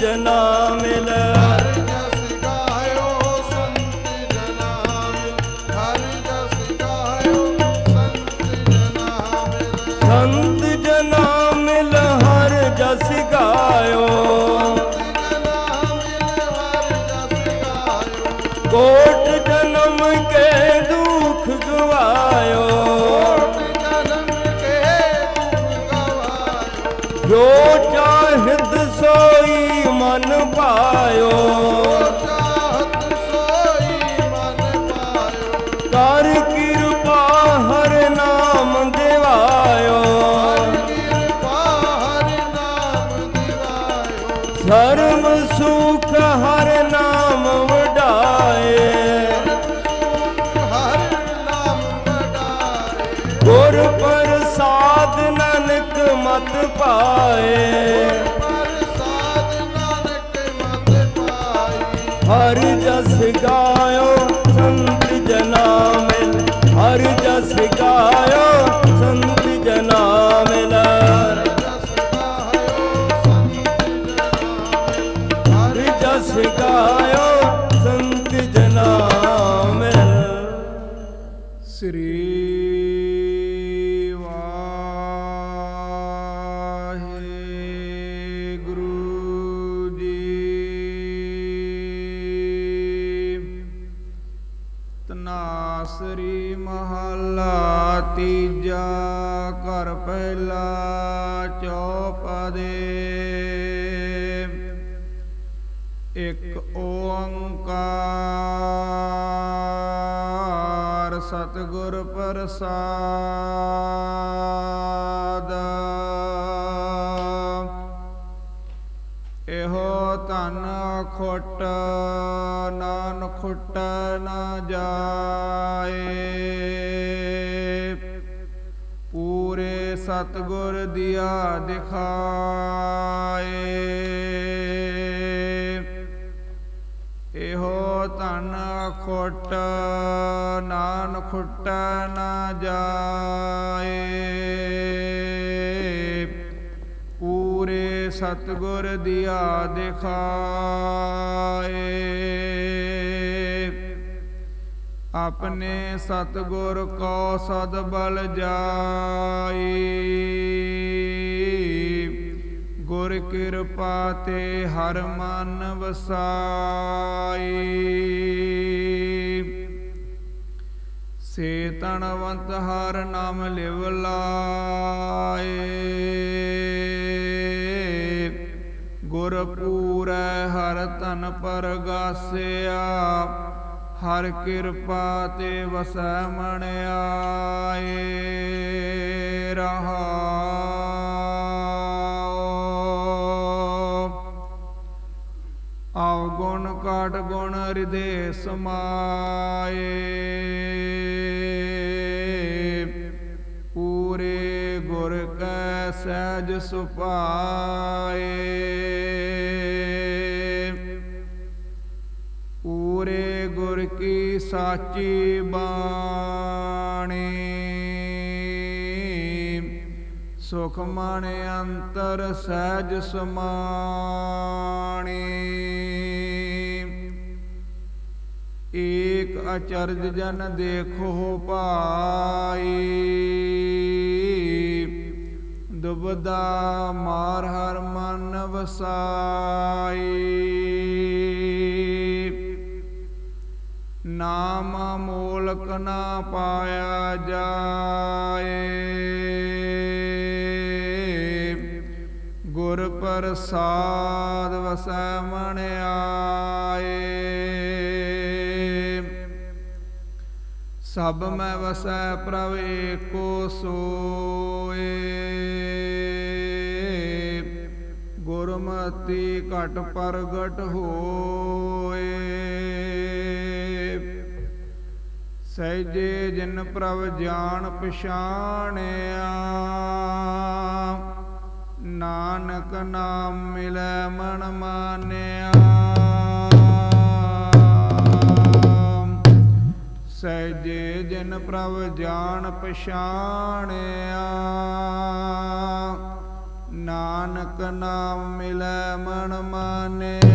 ਜਨਾ ਜਸ ਗਾਇਓ ਸੰਤ ਜਨਾ ਜਸ ਗਾਇਓ ਸੰਤ ਜਨਾ ਮਿਲ। ਹਰ ਜਸ ਗਾਇਓ ਜਨਾ ਮਿਲ। ਹਰ ਜਸ ਗਾਇਓ। ਕੋਟ ਜਨਮ ਮਨ ਪਾਇਓ। ਚਾਹਤ ਸੋਈ ਮਨ ਪਾਇਓ ਕਰ ਕਿਰਪਾ ਹਰ ਨਾਮ ਦਿਵਾਇਓ। ਕਿਰਪਾ ਹਰਿ ਨਾਮ ਦਿਵਾਇਓ ਸਰਬ ਸੁਖ ਹਰ ਨਾਮ ਵਡਾਏ ਹਰਿ ਨਾਮ ਵਡਾਏ। ਗੁਰ ਪ੍ਰਸਾਦ ਨਾਨਕ ਮਤ ਪਾਏ। ਹਰ ਜਸ ਗਾਇਓ, ਸੰਤ ਜਨਾ ਮਿਲ ਹਰ ਜਸ ਗਾਇਓ, ਸੰਤ ਜਨਾ ਮਿਲ ਹਰ ਜਸ ਗਾਇਓ, ਸੰਤ ਜਨਾ ਮਿਲ ਸ੍ਰੀ ਤਨਾਸਰੀ ਮਹੱਲਾ ਤੀਜਾ ਕਰ ਪਹਿਲਾ ਚੌਪਦੇ। ਇੱਕ ਓੰਕਾਰ ਸਤਿਗੁਰ ਪ੍ਰਸਾਦ। ਇਹੋ ਤਨ ਖੋਟ ਖੁੱਟ ਨਾ ਜਾਏ। ਪੂਰੇ ਸਤਿਗੁਰ ਦਿਆ ਦਿਖਾਏ। ਇਹੋ ਧਨ ਖੁੱਟ, ਨਾਨ ਖੁੱਟ ਨਾ ਜਾਏ। ਪੂਰੇ ਸਤਿਗੁਰ ਦਿਆ ਦਿਖਾਏ। ਆਪਣੇ ਸਤਿਗੁਰ ਕੋ ਸਦ ਬਲ ਜਾਈ। ਗੁਰ ਕਿਰਪਾ ਤੇ ਹਰ ਮਨ ਵਸਾਈ। ਸੇ ਤਣਵੰਤ ਹਰ ਨਾਮ ਲਿਵ ਲਾਏ। ਗੁਰ ਪੂਰੈ ਹਰ ਤਨ ਪਰਗਾਸਿਆ। ਹਰ ਕਿਰਪਾ ਤੇ ਵਸੈ ਮਣ ਆਏ, ਰਹਾਉ। ਆਵ ਗੁਣ ਕਾਟ ਗੁਣ ਹਿਰਦੇ ਸਮਾਏ, ਪੂਰੇ ਗੁਰ ਕੈ ਸਹਿਜ ਸੁਪਾਏ ਸਾਚੀ ਬਾਣੀ। ਸੁਖ ਮਨ ਅੰਤਰ ਸਹਿਜ ਸਮਾਣੀ। ਏਕ ਅਚਰਜ ਜਨ ਦੇਖੋ ਭਾਈ ਦੁਬਦਾ ਮਾਰ ਹਰ ਮਨ ਵਸਾਈ ਨਾਮ ਮੂਲਕ ਨਾ ਪਾਇਆ ਜਾਏ। ਗੁਰ ਪ੍ਰਸਾਦ ਵਸੈ ਮਣ ਆਏ। ਸਭ ਮੈਂ ਵਸੈ ਪ੍ਰਭ ਏਕੋ ਸੋਏ। ਗੁਰਮਤੀ ਘਟ ਪ੍ਰਗਟ ਹੋਏ। ਸਹਿਜੇ ਜਿਨ ਪ੍ਰਭ ਜਾਣ ਪਛਾਣਿਆ, ਨਾਨਕ ਨਾਮ ਮਿਲੈ ਮਨ ਮਾਨਿਆ। ਸਹਿਜੇ ਜਿਨ ਪ੍ਰਭ ਜਾਣ ਪਛਾਣਿਆ, ਨਾਨਕ ਨਾਮ ਮਿਲੈ ਮਨ ਮਾਨਿਆ।